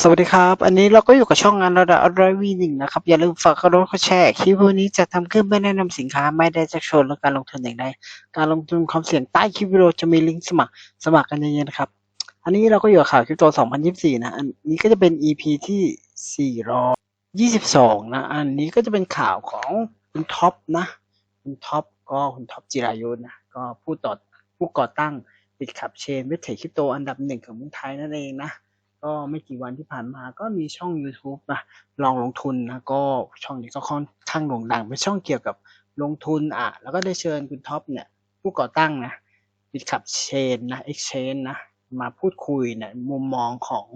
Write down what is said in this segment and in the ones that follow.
สวัสดีครับ อันนี้เราก็อยู่กับช่องงานระดับร้อยวีหนึ่งนะครับ อย่าลืมฝากกดไลค์กดแชร์คลิปวันนี้จะทำขึ้นไม่แนะนำสินค้าไม่ได้จะชวนและการลงทุนอย่างใดการลงทุนความเสี่ยงใต้คลิปวิดีโอจะมีลิงก์สมัครสมัครกันเยอะๆนะครับ อันนี้เราก็อยู่กับข่าวคริปโต2024 นะ อันนี้ก็จะเป็น EP ที่ 422 นะ อันนี้ก็จะเป็นข่าวของคุณท็อปนะ คุณท็อปก็คุณท็อปจิรายุนะ ก็ผู้ต่อผู้ก่อตั้งปิดขับเชนเวทเทคคริปโตอันดับหนึ่งของเมืองไทยนั่นเองนะ ก็ไม่กี่วันที่ผ่านมาก็มีช่อง YouTube นะลองลงทุนนะก็ช่องนี้ก็ค่อนข้างโด่งดังเป็นช่องเกี่ยวกับลงทุนอะแล้วก็ได้เชิญคุณท็อปเนี่ยผู้ก่อตั้งนะบิตคับเชนนะ Exchange นะมาพูดคุยนะมุมมองของ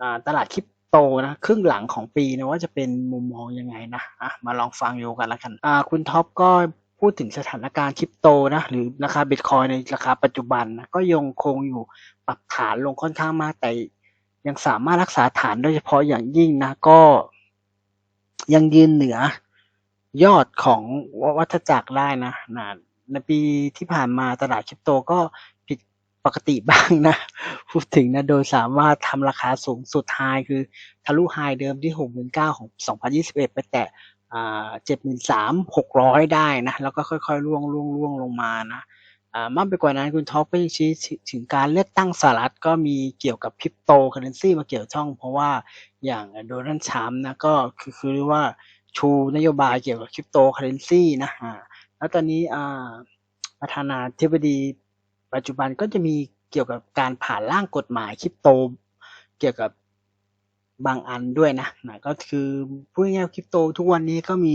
อตลาดคริปโตนะครึ่งหลังของปีนะว่าจะเป็นมุมมองยังไงนะอะมาลองฟังดูกันละกันอ่าคุณท็อปก็ พูดถึงสถานการณ์คริปโตนะหรือราคาบิตคอยในราคาปัจจุบันนะก็ยังคงอยู่ปรับฐานลงค่อนข้างมากแต่ยังสามารถรักษาฐานโดยเฉพาะอย่างยิ่งนะก็ยังยืนเหนือยอดของวัฏจักรได้นะนะในปีที่ผ่านมาตลาดคริปโตก็ผิดปกติบ้างนะ พูดถึงนะ โดยสามารถทำราคาสูงสุดไฮคือทะลุไฮเดิมที่ 6 9 0 0ของ 2021 ไปแตะ อ่นสา73,600ได้นะ แล้วก็ค่อยๆล่วงล่วงล่วงลงมานะมากไปกว่านั้นคุณท็อปก็ยังชี้ถึงการเลือกตั้งสหรัฐก็มีเกี่ยวกับคริปโตเคอเรนซีมาเกี่ยวข้อง เพราะว่าอย่างโดนัลด์ทรัมป์นะก็คือคือเรียกว่าชูนโยบายเกี่ยวกับคริปโตเคอเรนซีนะอ่าแล้วตอนนี้ประธานาธิบดีปัจจุบันก็จะมีเกี่ยวกับการผ่านร่างกฎหมายคริปโต เกี่ยวกับ บางอันด้วยนะนะก็คือพูดง่ายๆคริปโตทุกวันนี้ก็มี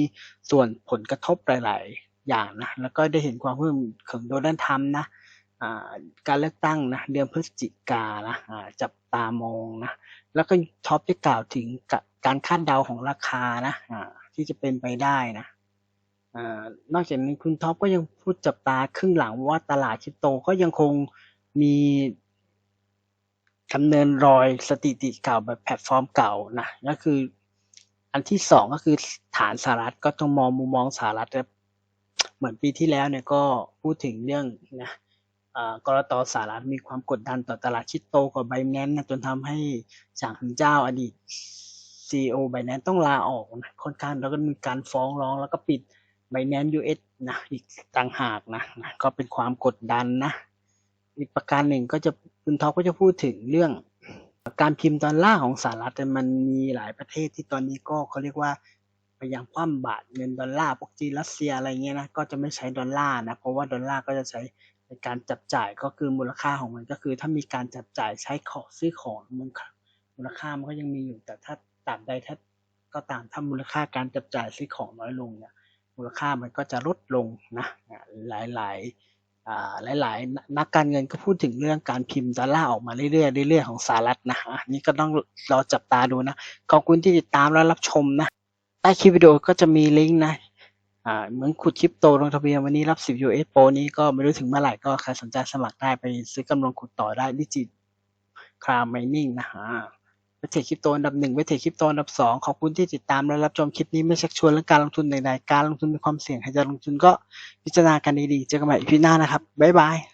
ส่วนผลกระทบหลาย ๆ อย่างนะแล้วก็ได้เห็นความเพิ่มของโดนัลด์ทรัมป์นะการเลือกตั้งนะเดือนพฤศจิกานะจับตามองนะแล้วก็ท็อปได้กล่าวถึงการคาดเดาของราคานะที่จะเป็นไปได้นะอนอกจากนี้คุณท็อปก็ยังพูดจับตาครึ่งหลังว่าตลาดคริปโตก็ยังคงมี ดำเนินรอยสถิติเก่าแบบแพลตฟอร์มเก่านะก็คือ อันที่สองก็คือฐานสหรัฐก็ต้องมองมุมมองสหรัฐเหมือนปีที่แล้วเนี่ยก็พูดถึงเรื่องนะกรตสหรัฐมีความกดดันต่อตลาดคริปโตกว่าไบแนนนะจนทำให้จางถึงเจ้าอดีต CEO ไบแนนต้องลาออกนะค่อนข้างแล้วก็มีการฟ้องร้องแล้วก็ปิดไบแนนยูเอสนะอีกต่างหากนะนะก็เป็นความกดดันนะอีกประการหนึ่งก็จะ คุณท็อปก็จะพูดถึงเรื่องการพิมพ์ดอนลลาของสหรัฐแต่มันมีหลายประเทศที่ตอนนี้ก็เขาเรียกว่าพยายามคว่ำบาตรเงินดอลลาร์พวกจีนรัสเซียอะไรเงี้ยนะก็จะไม่ใช้ดอลลาร์นะเพราะว่าดอลลาร์ก็จะใช้ในการจับจ่ายก็คือมูลค่าของมันก็คือ ถ้ามีการจับจ่ายใช้ของซื้อของมันมูลค่ามันก็ยังมีอยู่แต่ถ้าตามใดถ้าก็ตามถ้ามูลค่าการจับจ่ายซื้อของน้อยลงเนี่ยมูลค่ามันก็จะลดลงนะหลายๆอ่า หลาย ๆ นักการเงินก็พูดถึงเรื่องการพิมพ์ดอลลาร์ออกมาเรื่อยๆเรื่อยๆของสหรัฐนะอันนี้ก็ต้องรอจับตาดูนะ ขอบคุณที่ติดตามและรับชมนะ ใต้คลิปวิดีโอก็จะมีลิงก์นะอ่าเหมือนขุดคริปโตลงทะเบียนวันนี้รับ 10 US Pro นี้ก็ไม่รู้ถึงเมื่อไหร่ก็ใครสนใจสมัครได้ไปซื้อกำลังขุดต่อได้ดิจิครามไมนิ่งนะฮะ เวทเทคคริปโตอันดับหนึ่งเวทเทคคริปโตอันดับสองขอบคุณที่ติดตามและรับชมคลิปนี้ไม่ชักชวนเรื่องการลงทุนใดๆการลงทุนมีความเสี่ยงใครจะลงทุนก็พิจารณากันดีๆเจอกันใหม่อีพีหน้านะครับบ๊ายบาย